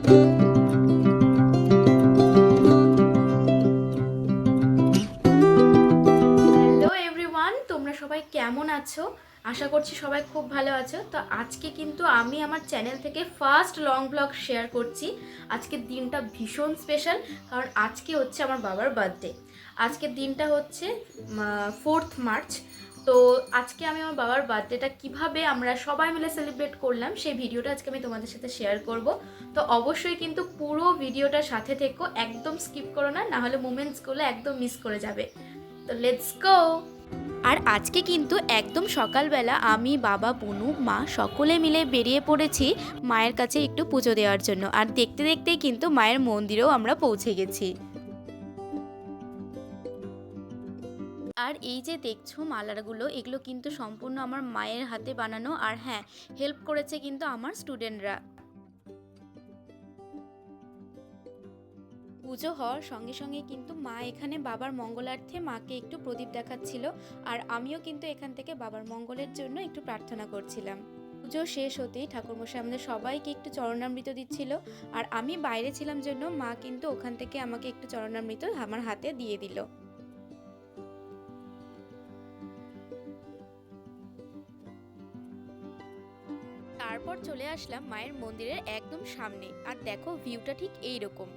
Hello everyone তোমরা সবাই কেমন আছো? আশা করছি সবাই খুব ভালো আছো। তো আজকে কিন্তু আমি আমার চ্যানেল থেকে ফার্স্ট লং ব্লগ শেয়ার করছি। আজকের দিনটা ভীষণ স্পেশাল কারণ আজকে হচ্ছে আমার বাবার বার্থডে আজকের দিনটা হচ্ছে ফোর্থ মার্চ তো আজকে আমি আমার বাবার বার্থডেটা কীভাবে আমরা সবাই মিলে সেলিব্রেট করলাম, সেই ভিডিওটা আজকে আমি তোমাদের সাথে শেয়ার করব। তো অবশ্যই কিন্তু পুরো ভিডিওটার সাথে থেকো, একদম স্কিপ করো না নাহলে মোমেন্টসগুলো একদম মিস করে যাবে। তো লেটস গো আর আজকে কিন্তু একদম সকালবেলা আমি, বাবা, বনু, মা সকলে মিলে বেরিয়ে পড়েছি মায়ের কাছে একটু পুজো দেওয়ার জন্য। আর দেখতে দেখতেই কিন্তু মায়ের মন্দিরেও আমরা পৌঁছে গেছি। আর এই যে দেখছ মালারগুলো, এগুলো কিন্তু সম্পূর্ণ আমার মায়ের হাতে বানানো আর হ্যাঁ হেল্প করেছে কিন্তু আমার স্টুডেন্টরা পুজো হওয়ার সঙ্গে সঙ্গে কিন্তু মা এখানে বাবার মঙ্গলার্থে মাকে একটু প্রদীপ দেখাচ্ছিল আর আমিও কিন্তু এখান থেকে বাবার মঙ্গলের জন্য একটু প্রার্থনা করছিলাম। পুজো শেষ হতেই ঠাকুরমশাই আমাদের সবাইকে একটু চরণামৃত দিচ্ছিল আর আমি বাইরে ছিলাম জন্য মা কিন্তু ওখান থেকে আমাকে একটু চরণামৃত আমার হাতে দিয়ে দিল। তারপর চলে আসলাম মায়ের মন্দিরের একদম সামনে। আর দেখো ভিউটা ঠিক এই রকম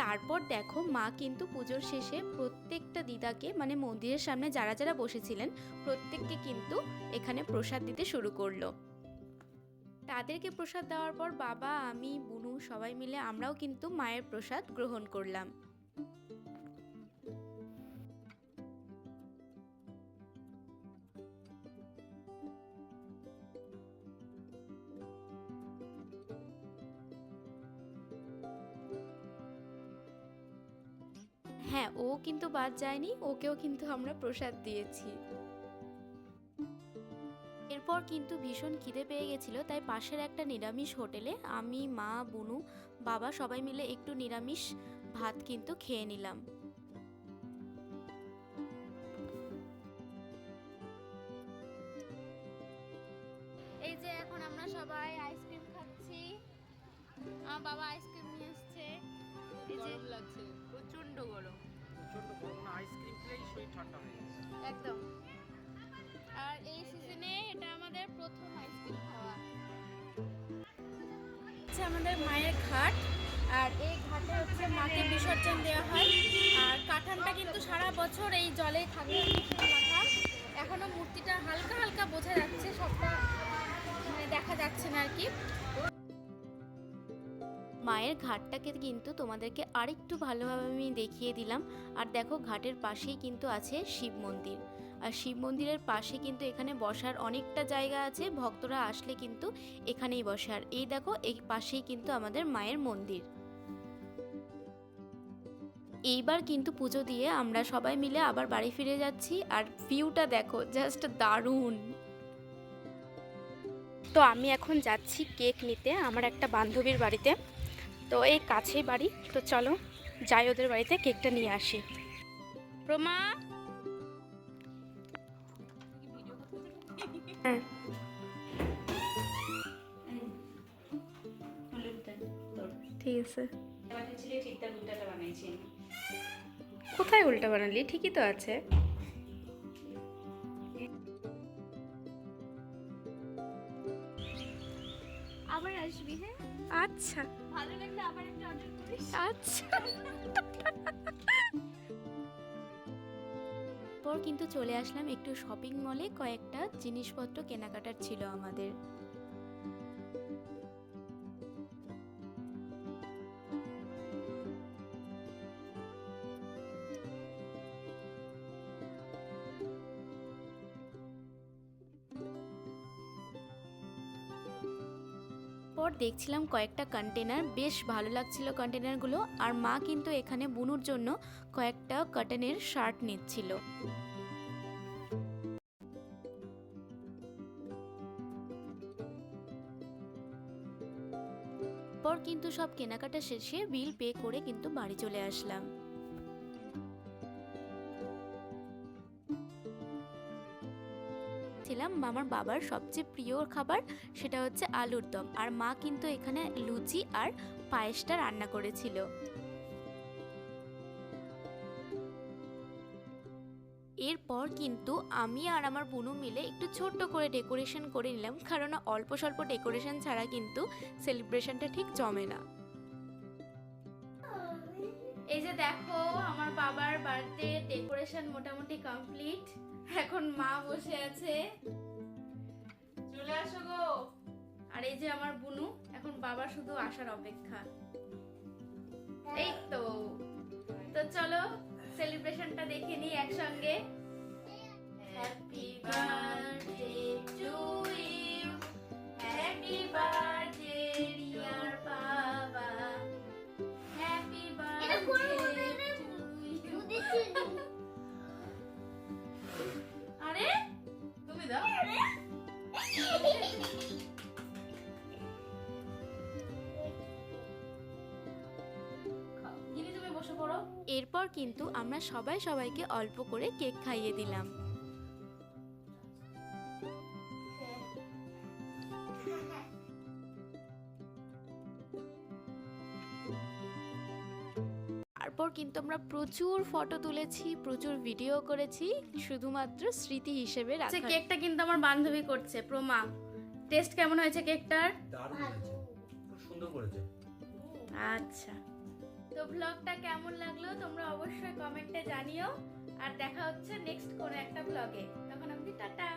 তারপর দেখো, মা কিন্তু পুজোর শেষে প্রত্যেকটা দিদাকে মানে মন্দিরের সামনে যারা যারা বসেছিলেন, প্রত্যেককে কিন্তু এখানে প্রসাদ দিতে শুরু করল। তাদেরকে প্রসাদ দেওয়ার পর বাবা, আমি, বুনু সবাই মিলে আমরাও কিন্তু মায়ের প্রসাদ গ্রহণ করলাম। হ্যাঁ ও কিন্তু বাদ যায়নি ওকেও কিন্তু আমরা প্রসাদ দিয়েছি। এরপর কিন্তু ভীষণ খিদে পেয়ে গেছিল তাই পাশের একটা নিরামিষ হোটেলে আমি মা বুনু বাবা সবাই মিলে একটু নিরামিষ ভাত কিন্তু খেয়ে নিলাম। এই যে এখন আমরা সবাই আইসক্রিম খাচ্ছি। আমার বাবা আইসক্রিম নিয়ে এসছে। এই যে লাগছে। প্রচণ্ড গরম প্রচণ্ড গরম আইসক্রিম খেলেই শরীর ঠান্ডা হয়ে যাচ্ছে একদম। আর এই সিজনে এটা আমাদের প্রথম আইসক্রিম খাওয়া। হচ্ছে আমাদের মায়ের ঘাট আর এই ঘাটে হচ্ছে মাকে বিসর্জন দেওয়া হয়। আর কাঠানটা কিন্তু সারা বছর এই জলেই থাকে। মাথা এখনও মূর্তিটা হালকা হালকা বোঝা যাচ্ছে সবটা মানে দেখা যাচ্ছে না আর কি। মায়ের ঘাটটাকে কিন্তু তোমাদেরকে আরেকটু ভালোভাবে আমি দেখিয়ে দিলাম। আর দেখো ঘাটের পাশেই কিন্তু আছে শিব মন্দির। আর শিব মন্দিরের পাশে কিন্তু এখানে বসার অনেকটা জায়গা আছে, ভক্তরা আসলে কিন্তু এখানেই বসে। আর এই দেখো, এই পাশেই কিন্তু আমাদের মায়ের মন্দির। এইবার কিন্তু পুজো দিয়ে আমরা সবাই মিলে আবার বাড়ি ফিরে যাচ্ছি। আর ভিউটা দেখো জাস্ট দারুণ। তো আমি এখন যাচ্ছি কেক নিতে আমার একটা বান্ধবীর বাড়িতে। তো এই কাছেই বাড়ি। তো চলো যাই ওদের বাড়িতে কেকটা নিয়ে আসি। প্রমা? হ্যাঁ। ঠিক আছে। কোথায় উল্টা বানালি? ঠিকই তো আছে। আবার আসবি হ্যাঁ? আচ্ছা। ভালো লাগলে আবার একটা অর্ডার করিস। আচ্ছা। পর কিন্তু চলে আসলাম একটু শপিং মলে কয়েকটা জিনিসপত্র কেনাকাটার ছিল আমাদের। পর দেখছিলাম কয়েকটা কন্টেনার বেশ ভালো লাগছিল কন্টেনারগুলো আর মা কিন্তু এখানে বুনুর জন্য কয়েকটা কটনের শার্ট নিচ্ছিল। পর কিন্তু সব কেনাকাটা শেষে বিল পে করে কিন্তু বাড়ি চলে আসলাম। করেছিলাম আমার বাবার সবচেয়ে প্রিয় খাবার সেটা হচ্ছে আলুর দম। আর মা কিন্তু এখানে লুচি আর পায়েসটা রান্না করেছিল। এরপর কিন্তু আমি আর আমার বুনু মিলে একটু ছোট্ট করে ডেকোরেশন করে নিলাম, কারণ অল্প স্বল্প ডেকোরেশন ছাড়া কিন্তু সেলিব্রেশনটা ঠিক জমে না। এই যে দেখো, আমার বাবার বার্থডে ডেকোরেশন মোটামুটি কমপ্লিট। এখন মা বসে আছে। চলে আসো গো। আর এই যে আমার বুনু এখন বাবা শুধু আসার অপেক্ষা। এই তো। তো চলো সেলিব্রেশনটা দেখে নিই একসঙ্গে। বসে পড়ো। এরপর কিন্তু আমরা সবাই সবাইকে অল্প করে কেক খাইয়ে দিলাম। তারপর কিন্তু আমরা প্রচুর ফটো তুলেছি প্রচুর ভিডিও করেছি শুধুমাত্র স্মৃতি হিসেবে রাখা আচ্ছা, কেকটা কিন্তু আমার বান্ধবী করছে প্রমা। টেস্ট কেমন হয়েছে কেকটার? দারুণ হয়েছে। খুব সুন্দর করেছে। আচ্ছা। তো ব্লগটা কেমন লাগল তোমরা অবশ্যই কমেন্টে জানিও। আর দেখা হচ্ছে নেক্সট কোনো একটা ব্লগে তখন অব্দি টাটা।